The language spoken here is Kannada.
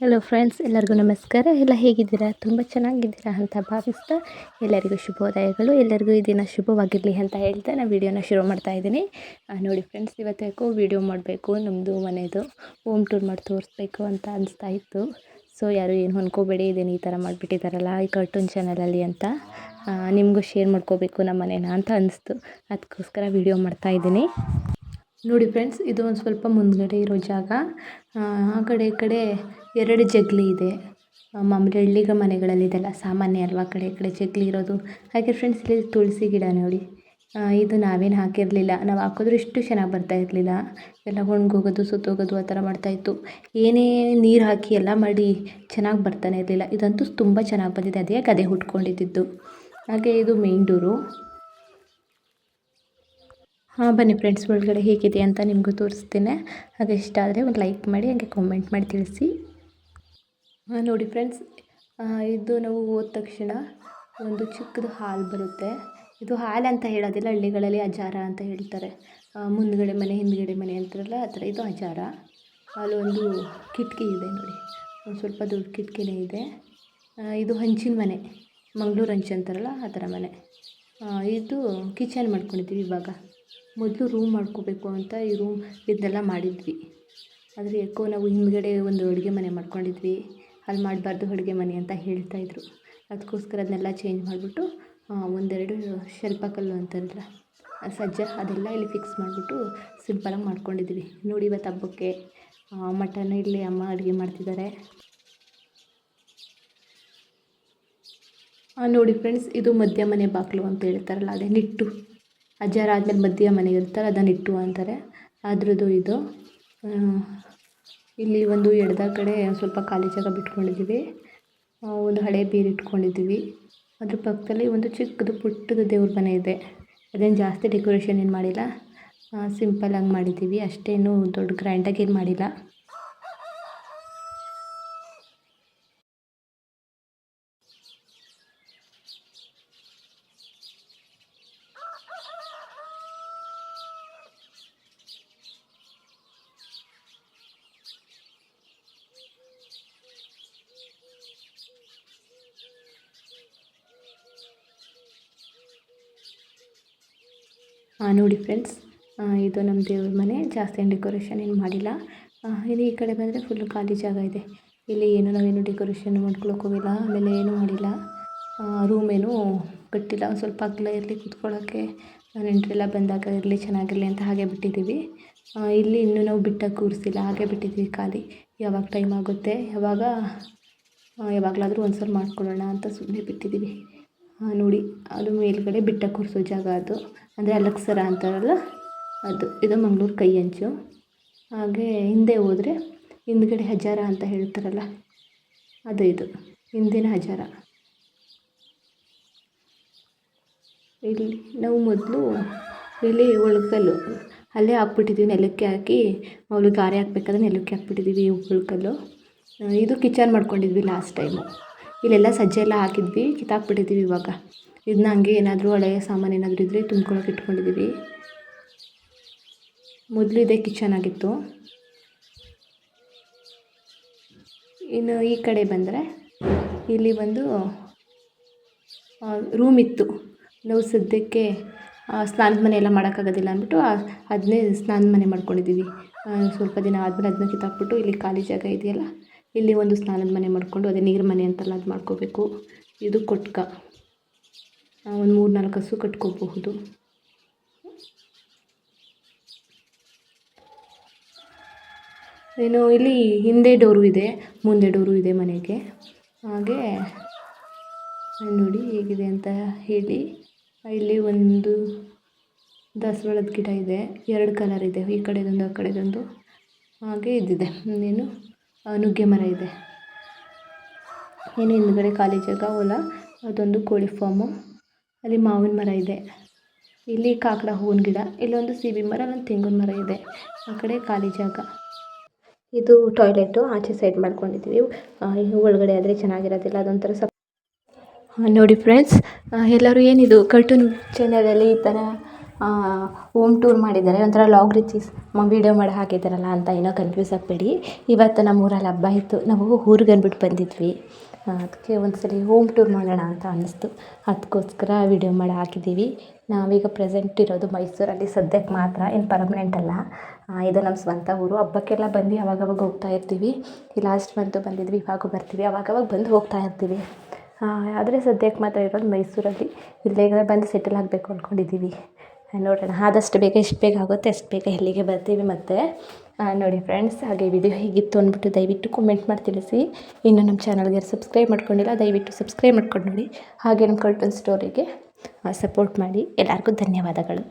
ಹಲೋ ಫ್ರೆಂಡ್ಸ್ ಎಲ್ಲರಿಗೂ ನಮಸ್ಕಾರ. ಎಲ್ಲ ಹೇಗಿದ್ದೀರಾ? ತುಂಬ ಚೆನ್ನಾಗಿದ್ದೀರಾ ಅಂತ ಭಾವಿಸ್ತಾ ಎಲ್ಲರಿಗೂ ಶುಭೋದಯಗಳು. ಎಲ್ಲರಿಗೂ ಈ ದಿನ ಶುಭವಾಗಿರಲಿ ಅಂತ ಹೇಳ್ತಾ ನಾನು ವೀಡಿಯೋನ ಶುರು ಮಾಡ್ತಾ ಇದ್ದೀನಿ. ನೋಡಿ ಫ್ರೆಂಡ್ಸ್ ಇವತ್ತು ಯಾಕೋ ವೀಡಿಯೋ ಮಾಡಬೇಕು ನಮ್ಮದು ಮನೆಯದು ಹೋಮ್ ಟೂರ್ ಮಾಡಿ ತೋರಿಸ್ಬೇಕು ಅಂತ ಅನಿಸ್ತಾ ಇತ್ತು. ಸೊ ಯಾರು ಏನು ಅನ್ಕೋಬೇಡಿ ಇದೇನು ಈ ಥರ ಮಾಡಿಬಿಟ್ಟಿದ್ದಾರಲ್ಲ ಈ ಕಾರ್ಟೂನ್ ಚಾನಲಲ್ಲಿ ಅಂತ. ನಿಮಗೂ ಶೇರ್ ಮಾಡ್ಕೋಬೇಕು ನಮ್ಮ ಮನೇನ ಅಂತ ಅನಿಸ್ತು. ಅದಕ್ಕೋಸ್ಕರ ವೀಡಿಯೋ ಮಾಡ್ತಾ ಇದ್ದೀನಿ. ನೋಡಿ ಫ್ರೆಂಡ್ಸ್, ಇದು ಒಂದು ಸ್ವಲ್ಪ ಮುಂದ್ಗಡೆ ಇರೋ ಜಾಗ. ಆ ಕಡೆ ಈ ಕಡೆ ಎರಡು ಜಗ್ಲಿ ಇದೆ. ಮಾಮೂಲಿ ಹಳ್ಳಿಗ ಮನೆಗಳಲ್ಲಿ ಇದೆಲ್ಲ ಸಾಮಾನ್ಯ ಅಲ್ವಾ? ಆ ಕಡೆ ಈ ಕಡೆ ಜಗ್ಲಿ ಇರೋದು. ಹಾಗೆ ಫ್ರೆಂಡ್ಸ್, ಇಲ್ಲಿ ತುಳಸಿ ಗಿಡ ನೋಡಿ. ಇದು ನಾವೇನು ಹಾಕಿರಲಿಲ್ಲ. ನಾವು ಹಾಕಿದ್ರು ಇಷ್ಟು ಚೆನ್ನಾಗಿ ಬರ್ತಾ ಇರಲಿಲ್ಲ. ಎಲ್ಲ ಒಣಗೋಗೋದು, ಸುತ್ತೋಗೋದು ಆ ಥರ ಮಾಡ್ತಾಯಿತ್ತು ಏನೇ ನೀರು ಹಾಕಿ ಎಲ್ಲ ಮಾಡಿ ಚೆನ್ನಾಗಿ ಬರ್ತಾನೆ ಇರಲಿಲ್ಲ. ಇದಂತೂ ತುಂಬ ಚೆನ್ನಾಗಿ ಬಂದಿದೆ. ಅದೇ ಗದೆ ಹುಟ್ಕೊಂಡಿದ್ದು. ಹಾಗೆ ಇದು ಮೇನ್ ಡೋರು ಹಾಂ, ಬನ್ನಿ ಫ್ರೆಂಡ್ಸ್ ಒಳಗಡೆ ಹೇಗಿದೆ ಅಂತ ನಿಮಗೂ ತೋರಿಸ್ತೇನೆ. ಹಾಗೆ ಇಷ್ಟ ಆದರೆ ಒಂದು ಲೈಕ್ ಮಾಡಿ, ಹಾಗೆ ಕಾಮೆಂಟ್ ಮಾಡಿ ತಿಳಿಸಿ. ನೋಡಿ ಫ್ರೆಂಡ್ಸ್ ಇದು ನಾವು ಹೋದ ತಕ್ಷಣ ಒಂದು ಚಿಕ್ಕದು ಹಾಲು ಬರುತ್ತೆ. ಇದು ಹಾಲು ಅಂತ ಹೇಳೋದಿಲ್ಲ, ಹಳ್ಳಿಗಳಲ್ಲಿ ಅಜಾರ ಅಂತ ಹೇಳ್ತಾರೆ. ಮುಂದ್ಗಡೆ ಮನೆ, ಹಿಂದ್ಗಡೆ ಮನೆ ಅಂತಾರಲ್ಲ, ಆ ಥರ ಇದು ಅಜಾರ. ಒಂದು ಕಿಟಕಿ ಇದೆ ನೋಡಿ. ಒಂದು ಸ್ವಲ್ಪ ದೊಡ್ಡ ಕಿಟಕಿನೇ ಇದೆ. ಇದು ಹಂಚಿನ ಮನೆ, ಮಂಗಳೂರು ಹಂಚು ಅಂತಾರಲ್ಲ, ಆ ಥರ ಮನೆ. ಇದು ಕಿಚನ್ ಮಾಡ್ಕೊಂಡಿದ್ದೀವಿ ಇವಾಗ. ಮೊದಲು ರೂಮ್ ಮಾಡ್ಕೋಬೇಕು ಅಂತ ಈ ರೂಮ್ ಇದನ್ನೆಲ್ಲ ಮಾಡಿದ್ವಿ. ಆದರೆ ಯಾಕೋ ನಾವು ಹಿಂದುಗಡೆ ಒಂದು ಅಡುಗೆ ಮನೆ ಮಾಡ್ಕೊಂಡಿದ್ವಿ. ಅಲ್ಲಿ ಮಾಡಬಾರ್ದು ಅಡುಗೆ ಮನೆ ಅಂತ ಹೇಳ್ತಾಯಿದ್ರು ಅದಕ್ಕೋಸ್ಕರ ಅದನ್ನೆಲ್ಲ ಚೇಂಜ್ ಮಾಡಿಬಿಟ್ಟು ಒಂದೆರಡು ಶಿಲ್ಪಕಲ್ಲು ಆ ಸಜ್ಜ ಅದೆಲ್ಲ ಇಲ್ಲಿ ಫಿಕ್ಸ್ ಮಾಡಿಬಿಟ್ಟು ಸಿಂಪಲಾಗಿ ಮಾಡ್ಕೊಂಡಿದ್ವಿ. ನೋಡಿ ಇವತ್ತು ಹಬ್ಬಕ್ಕೆ ಮಟನ್ ಇಲ್ಲಿ ಅಮ್ಮ ಅಡುಗೆ ಮಾಡ್ತಿದ್ದಾರೆ ನೋಡಿ ಫ್ರೆಂಡ್ಸ್ ಇದು ಮಧ್ಯ ಮನೆ ಬಾಗಿಲು ಅಂತ ಹೇಳ್ತಾರಲ್ಲ, ಅದೇ ನಿಟ್ಟು. ಅಜ್ಜಾರ ಆದಮೇಲೆ ಮಧ್ಯ ಮನೆ ಇರ್ತಾರೆ ಅದನ್ನು ಇಟ್ಟು ಅಂತಾರೆ. ಅದ್ರದ್ದು ಇದು ಇಲ್ಲಿ ಒಂದು ಎಡದ ಕಡೆ ಸ್ವಲ್ಪ ಖಾಲಿ ಜಾಗ ಬಿಟ್ಕೊಂಡಿದ್ದೀವಿ. ಒಂದು ಹಳೆ ಬೀರು ಇಟ್ಕೊಂಡಿದ್ದೀವಿ. ಅದ್ರ ಪಕ್ಕದಲ್ಲಿ ಒಂದು ಚಿಕ್ಕದು ಪುಟ್ಟದ ದೇವ್ರ ಮನೆ ಇದೆ. ಅದೇನು ಜಾಸ್ತಿ ಡೆಕೋರೇಷನ್ ಏನು ಮಾಡಿಲ್ಲ. ಸಿಂಪಲ್ ಆಗಿ ಮಾಡಿದ್ದೀವಿ. ಅಷ್ಟೇನು ದೊಡ್ಡ ಗ್ರ್ಯಾಂಡಾಗಿ ಏನು ಮಾಡಿಲ್ಲ. ನೋಡಿ ಫ್ರೆಂಡ್ಸ್ ಇದು ನಮ್ಮ ದೇವ್ರ ಮನೆ, ಜಾಸ್ತಿ ಏನು ಡೆಕೋರೇಷನ್ ಏನು ಮಾಡಿಲ್ಲ. ಇಲ್ಲಿ ಈ ಕಡೆ ಬಂದರೆ ಫುಲ್ಲು ಖಾಲಿ ಜಾಗ ಇದೆ. ಇಲ್ಲಿ ಏನು ನಾವೇನು ಡೆಕೋರೇಷನ್ ಮಾಡ್ಕೊಳಕ್ಕೆ ಹೋಗಿಲ್ಲ, ಆಮೇಲೆ ಏನೂ ಮಾಡಿಲ್ಲ. ರೂಮ್ ಏನೂ ಕಟ್ಟಿಲ್ಲ ಸ್ವಲ್ಪ ಅಗಲ ಇರಲಿ ಕುತ್ಕೊಳ್ಳೋಕ್ಕೆ ನೆಂಟರೆಲ್ಲ ಬಂದಾಗ ಇರಲಿ, ಚೆನ್ನಾಗಿರಲಿ ಅಂತ ಹಾಗೆ ಬಿಟ್ಟಿದ್ದೀವಿ. ಇಲ್ಲಿ ಇನ್ನೂ ನಾವು ಬಿಟ್ಟಾಗ ಕೂರಿಸಿಲ್ಲ, ಹಾಗೆ ಬಿಟ್ಟಿದ್ದೀವಿ ಖಾಲಿ. ಯಾವಾಗ ಟೈಮ್ ಆಗುತ್ತೆ, ಯಾವಾಗ ಯಾವಾಗಲಾದರೂ ಒಂದು ಸಲ ಮಾಡ್ಕೊಳ್ಳೋಣ ಅಂತ ಸುಮ್ಮನೆ ಬಿಟ್ಟಿದ್ದೀವಿ. ನೋಡಿ, ಅದು ಮೇಲ್ಗಡೆ ಬಿಟ್ಟ ಕೂರಿಸೋ ಜಾಗ ಅದು. ಅಂದರೆ ಅಲಕ್ಸರ ಅಂತಾರಲ್ಲ ಅದು. ಇದು ಮಂಗ್ಳೂರು ಕೈ ಅಂಚು. ಹಾಗೆ ಹಿಂದೆ ಹೋದರೆ ಹಿಂದ್ಗಡೆ ಹಜಾರ ಅಂತ ಹೇಳ್ತಾರಲ್ಲ, ಅದು ಇದು. ಹಿಂದಿನ ಹಜಾರ. ಇಲ್ಲಿ ನಾವು ಮೊದಲು ಇಲ್ಲಿ ಒಳ್ಕಲ್ಲು ಅಲ್ಲೇ ಹಾಕ್ಬಿಟ್ಟಿದ್ದೀವಿ ನೆಲಕ್ಕೆ ಹಾಕಿ. ಅವ್ಳಿಗೆ ಗಾರೆ ಹಾಕ್ಬೇಕಾದ್ರೆ ನೆಲಕ್ಕೆ ಹಾಕ್ಬಿಟ್ಟಿದ್ದೀವಿ ಉಳ್ಕಲ್ಲು ಇದು ಕಿಚನ್ ಮಾಡ್ಕೊಂಡಿದ್ವಿ ಲಾಸ್ಟ್ ಟೈಮು ಇಲ್ಲೆಲ್ಲ ಸಜ್ಜೆ ಎಲ್ಲ ಹಾಕಿದ್ವಿ, ಕಿತ್ತಾಕ್ಬಿಟ್ಟಿದ್ದೀವಿ ಇವಾಗ. ಇದನ್ನ ಹಂಗೆ ಏನಾದರೂ ಹಳೆಯ ಸಾಮಾನು ಏನಾದರೂ ಇದ್ದರೆ ತುಂಬ್ಕೊಳಕ್ಕೆ ಇಟ್ಕೊಂಡಿದ್ದೀವಿ. ಮೊದಲು ಇದೇ ಕಿಚನ್ ಆಗಿತ್ತು. ಇನ್ನು ಈ ಕಡೆ ಬಂದರೆ ಇಲ್ಲಿ ಒಂದು ರೂಮ್ ಇತ್ತು. ನಾವು ಸದ್ಯಕ್ಕೆ ಸ್ನಾನದ ಮನೆ ಎಲ್ಲ ಮಾಡೋಕ್ಕಾಗೋದಿಲ್ಲ ಅಂದ್ಬಿಟ್ಟು ಅದನ್ನೇ ಸ್ನಾನದ ಮನೆ ಮಾಡ್ಕೊಂಡಿದ್ದೀವಿ. ಸ್ವಲ್ಪ ದಿನ ಆದಮೇಲೆ ಅದನ್ನ ಕಿತ್ತಾಕ್ಬಿಟ್ಟು ಇಲ್ಲಿ ಖಾಲಿ ಜಾಗ ಇದೆಯಲ್ಲ ಇಲ್ಲಿ ಒಂದು ಸ್ನಾನದ ಮನೆ ಮಾಡಿಕೊಂಡು ಅದೇ ನೀರು ಮನೆ ಅಂತಲ್ಲ ಅದು ಮಾಡ್ಕೋಬೇಕು. ಇದು ಕೊಟ್ಕ. ಒಂದು ಮೂರು ನಾಲ್ಕು ಹಸು ಕಟ್ಕೋಬಹುದು. ಏನು ಇಲ್ಲಿ ಹಿಂದೆ ಡೋರು ಇದೆ ಮುಂದೆ ಡೋರು ಇದೆ ಮನೆಗೆ. ಹಾಗೆ ನೋಡಿ ಹೇಗಿದೆ ಅಂತ ಹೇಳಿ. ಇಲ್ಲಿ ಒಂದು ದಾಸವಾಳದ ಗಿಡ ಇದೆ ಎರಡು ಕಲರ್ ಇದೆ ಈ ಕಡೆದೊಂದು ಆ ಕಡೆದೊಂದು. ಹಾಗೆ ಇದ್ದಿದೆ. ಆ, ನುಗ್ಗೆ ಮರ ಇದೆ. ಏನು ಹಿಂದ್ಗಡೆ ಖಾಲಿ ಜಾಗ? ಹೊಲ. ಅದೊಂದು ಕೋಳಿ ಫಾರ್ಮು ಅಲ್ಲಿ ಮಾವಿನ ಮರ ಇದೆ. ಇಲ್ಲಿ ಕಾಕಡ ಹೂವಿನ ಗಿಡ. ಇಲ್ಲೊಂದು ಸೀಬೆ ಮರ ಒಂದು ತೆಂಗಿನ ಮರ ಇದೆ. ಆ ಕಡೆ ಖಾಲಿ ಜಾಗ. ಇದು ಟಾಯ್ಲೆಟು ಆಚೆ ಸೈಡ್ ಮಾಡ್ಕೊಂಡಿದ್ದೀವಿ. ಒಳಗಡೆ ಆದರೆ ಚೆನ್ನಾಗಿರೋದಿಲ್ಲ. ಅದೊಂಥರ ಸಪ್ ನೋಡಿ ಫ್ರೆಂಡ್ಸ್ ಎಲ್ಲರೂ ಏನಿದು ಕರ್ಟೂನ್ ಚಾನಲಲ್ಲಿ ಈ ಥರ ಹೋಮ್ ಟೂರ್ ಮಾಡಿದ್ದಾರೆ. ಒಂಥರ ಲಾಗ್ ರಿಚೀಸ್ ವೀಡಿಯೋ ಮಾಡಿ ಹಾಕಿದ್ದಾರಲ್ಲ ಅಂತ ಏನೋ ಕನ್ಫ್ಯೂಸ್ ಆಗಬೇಡಿ. ಇವತ್ತು ನಮ್ಮ ಊರಲ್ಲಿ ಹಬ್ಬ ಇತ್ತು. ನಾವು ಊರಿಗೆ ಅಂದ್ಬಿಟ್ಟು ಬಂದಿದ್ವಿ. ಅದಕ್ಕೆ ಒಂದು ಸಲ ಹೋಮ್ ಟೂರ್ ಮಾಡೋಣ ಅಂತ ಅನ್ನಿಸ್ತು. ಅದಕ್ಕೋಸ್ಕರ ವೀಡಿಯೋ ಮಾಡಿ ಹಾಕಿದ್ದೀವಿ. ನಾವೀಗ ಪ್ರೆಸೆಂಟ್ ಇರೋದು ಮೈಸೂರಲ್ಲಿ ಸದ್ಯಕ್ಕೆ ಮಾತ್ರ ಏನು ಪರ್ಮನೆಂಟ್ ಅಲ್ಲ. ಇದು ನಮ್ಮ ಸ್ವಂತ ಊರು. ಹಬ್ಬಕ್ಕೆಲ್ಲ ಬಂದು ಅವಾಗವಾಗ ಹೋಗ್ತಾ ಇರ್ತೀವಿ. ಈ ಲಾಸ್ಟ್ ಮಂತು ಬಂದಿದ್ವಿ, ಇವಾಗೂ ಬರ್ತೀವಿ. ಅವಾಗವಾಗ ಬಂದು ಹೋಗ್ತಾ ಇರ್ತೀವಿ. ಆದರೆ ಸದ್ಯಕ್ಕೆ ಮಾತ್ರ ಇರೋದು ಮೈಸೂರಲ್ಲಿ. ಇಲ್ಲೇ ಬಂದು ಸೆಟಲ್ ಆಗಬೇಕು ಅಂದ್ಕೊಂಡಿದ್ದೀವಿ ನೋಡೋಣ. ಆದಷ್ಟು ಬೇಗ ಎಷ್ಟು ಬೇಗ ಆಗುತ್ತೆ ಅಷ್ಟು ಬೇಗ ಇಲ್ಲಿಗೆ ಬರ್ತೀವಿ ಮತ್ತು. ನೋಡಿ ಫ್ರೆಂಡ್ಸ್ ಹಾಗೆ ವಿಡಿಯೋ ಹೇಗಿತ್ತು ಅಂದ್ಬಿಟ್ಟು ದಯವಿಟ್ಟು ಕಮೆಂಟ್ ಮಾಡಿ ತಿಳಿಸಿ. ಇನ್ನು ನಮ್ಮ ಚಾನಲ್ಗೆ ಸಬ್ಸ್ಕ್ರೈಬ್ ಮಾಡ್ಕೊಂಡಿಲ್ಲ, ದಯವಿಟ್ಟು ಸಬ್ಸ್ಕ್ರೈಬ್ ಮಾಡ್ಕೊಂಡು ನೋಡಿ. ಹಾಗೆ ನಮ್ಮ ಕರ್ಟನ್ ಸ್ಟೋರಿಗೆ ಸಪೋರ್ಟ್ ಮಾಡಿ. ಎಲ್ಲರಿಗೂ ಧನ್ಯವಾದಗಳು.